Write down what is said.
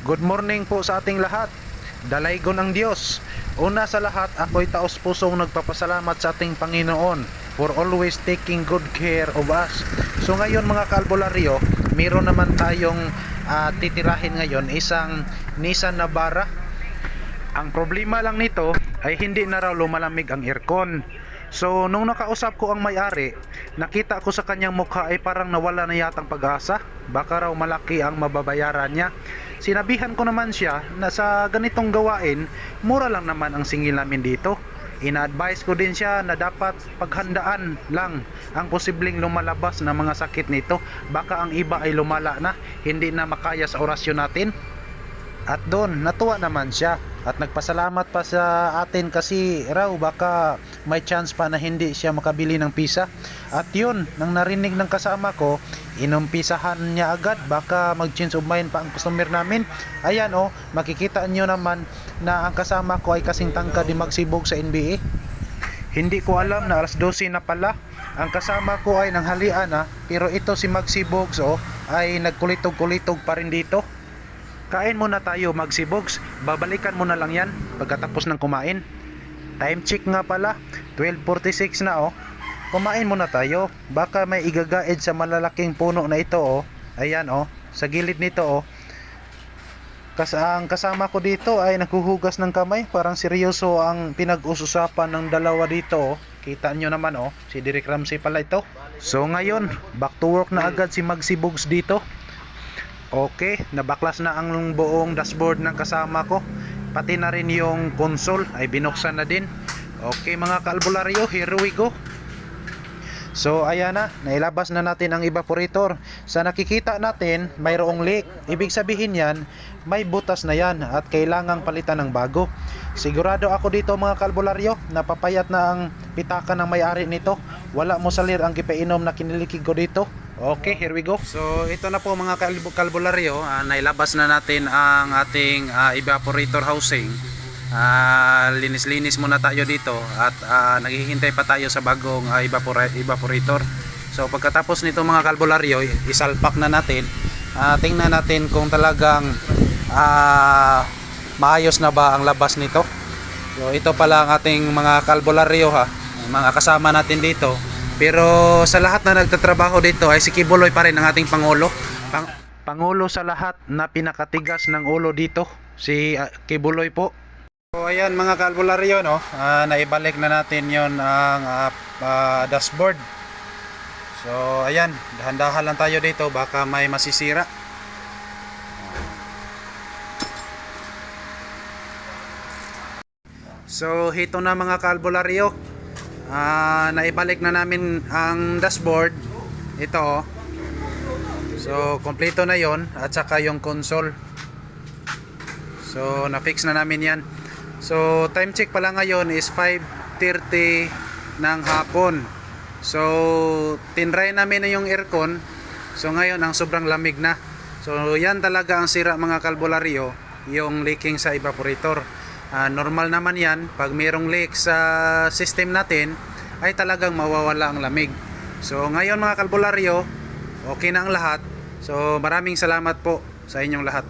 Good morning po sa ating lahat. Dalaygon ang Diyos. Una sa lahat, ako'y taos pusong nagpapasalamat sa ating Panginoon for always taking good care of us. So ngayon mga kalbularyo, meron naman tayong ah, titirahin ngayon isang Nissan Navara. Ang problema lang nito ay hindi na raw lumalamig ang aircon. So nung nakausap ko ang may-ari, nakita ko sa kanyang mukha ay parang nawala na yatang pag-asa. Baka raw malaki ang mababayaran niya. Sinabihan ko naman siya na sa ganitong gawain, mura lang naman ang singil namin dito. Ina-advise ko din siya na dapat paghandaan lang ang posibleng lumalabas na mga sakit nito. Baka ang iba ay lumala na, hindi na makaya sa orasyon natin. At doon, natuwa naman siya at nagpasalamat pa sa atin kasi raw baka may chance pa na hindi siya makabili ng pisa. At yun, nang narinig ng kasama ko, inumpisahan niya agad baka mag-change of mind pa ang customer namin. Ayan oh, makikita nyo naman na ang kasama ko ay kasing tangka di magsibog sa NBA. Hindi ko alam na alas 12 na pala. Ang kasama ko ay nanghalian na pero ito si Magsibogs oh, ay nagkulitog-kulitog pa rin dito. Kain muna tayo Magsibogs. Babalikan mo na lang yan pagkatapos ng kumain. Time check nga pala. 12.46 na oh. Kumain muna tayo. Baka may igagaid sa malalaking puno na ito oh. Ayan oh. Sa gilid nito oh. Kas ang kasama ko dito ay naghuhugas ng kamay. Parang seryoso ang pinag-ususapan ng dalawa dito oh. Kita nyo naman oh. Si Derek Ramsey pala ito. So ngayon, back to work na agad si Magsibogs dito. Okay, nabaklas na ang buong dashboard ng kasama ko. Pati na rin yung console ay binuksan na din. Okay mga kalbularyo, here we go. So ayan na, nailabas na natin ang evaporator. Sa nakikita natin, mayroong leak. Ibig sabihin yan, may butas na yan at kailangang palitan ng bago. Sigurado ako dito mga kalbularyo, napapayat na ang pitaka ng may-ari nito. Wala mo salir ang kipainom na kinilikig ko dito. Okay, here we go. So, ito na po mga kalb- kalbularyo, ah, nailabas na natin ang ating ah, evaporator housing. Ah, linis-linis muna tayo dito at ah, naghihintay pa tayo sa bagong ah, evapora- evaporator. So, pagkatapos nito mga kalbularyo, isalpak na natin. Ah, tingnan natin kung talagang ah, maayos na ba ang labas nito. So, ito pala ang ating mga kalbularyo ha, mga kasama natin dito. Pero sa lahat na nagtatrabaho dito ay si Kibuloy pa rin ang ating Pangulo. Pang- Pangulo sa lahat na pinakatigas ng ulo dito, si ah, Kibuloy po. So ayan mga kalbularyo no, ah, naibalik na natin yon ang ah, ah, dashboard. So ayan, dahan-dahan lang tayo dito baka may masisira. So hito na mga kalbularyo. Ah, naibalik na namin ang dashboard. Ito oh. So kompleto na 'yon at saka yung console. So na-fix na namin 'yan. So time check pala ngayon is 5:30 ng hapon. So tinry namin na yung aircon. So ngayon ang sobrang lamig na. So yan talaga ang sira mga kalbularyo, yung leaking sa evaporator. Ah, normal naman yan, pag mayroong leak sa system natin, ay talagang mawawala ang lamig. So ngayon mga kalbularyo, okay na ang lahat. So maraming salamat po sa inyong lahat.